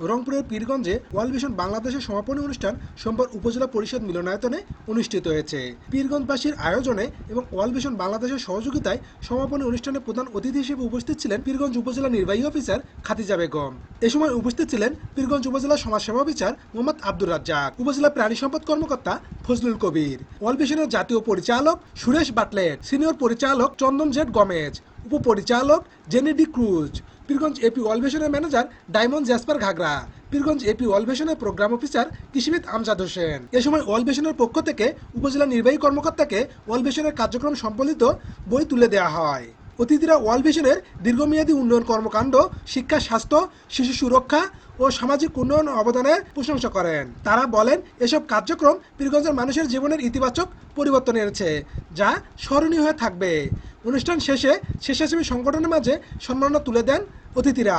রংপুরের পীরগঞ্জে world vision বাংলাদেশের সমাপনী অনুষ্ঠান সোমবার উপজেলা পরিষদ মিলনায়তনে অনুষ্ঠিত হয়েছে। পীরগঞ্জবাসীর আয়োজনে এবং ওয়ার্ল্ড ভিশন বাংলাদেশের সহযোগিতায় সমাপনী অনুষ্ঠানে প্রধান অতিথি হিসেবে উপস্থিত ছিলেন পীরগঞ্জ উপজেলা নির্বাহী অফিসার খাদিজা বেগম। এ সময় উপস্থিত ছিলেন পীরগঞ্জ উপজেলা সমাজসেবা অফিসার মোহাম্মদ আব্দুর রাজ্জাক, উপজেলা প্রাণী সম্পদ কর্মকর্তা ফজলুল কবির ওয়ার্ল্ড ভিশনের জাতীয় পরিচালক সুরেশ বাটলেট, সিনিয়র পরিচালক চন্দন জেড গমেজ, উপপরিচালক জেনি ডি ক্রুজ পীরগঞ্জ এপি ওয়ালভেশনের ম্যানেজার ডায়মন্ড জ্যাসপার ঘাগরা, পীরগঞ্জ এপি ওয়ালভেশনের প্রোগ্রাম অফিসার কৃষিবিদ আমজাদ হোসেন। এ সময় ওয়ালভেশনের পক্ষ থেকে উপজেলা নির্বাহী কর্মকর্তাকে ওয়ালভেশনের কার্যক্রম সম্বলিত বই তুলে দেওয়া হয়। অতিথিরা ওয়ালভেশনের দীর্ঘমেয়াদী উন্নয়ন কর্মকাণ্ড, শিক্ষা, স্বাস্থ্য, শিশু সুরক্ষা ও সামাজিক উন্নয়ন অবদানের প্রশংসা করেন। তারা বলেন, এসব কার্যক্রম পীরগঞ্জের মানুষের জীবনের ইতিবাচক পরিবর্তন এনেছে, যা স্মরণীয় হয়ে থাকবে। অনুষ্ঠান শেষে স্বেচ্ছাসেবী সংগঠনের মাঝে সম্মাননা তুলে দেন অতিথিরা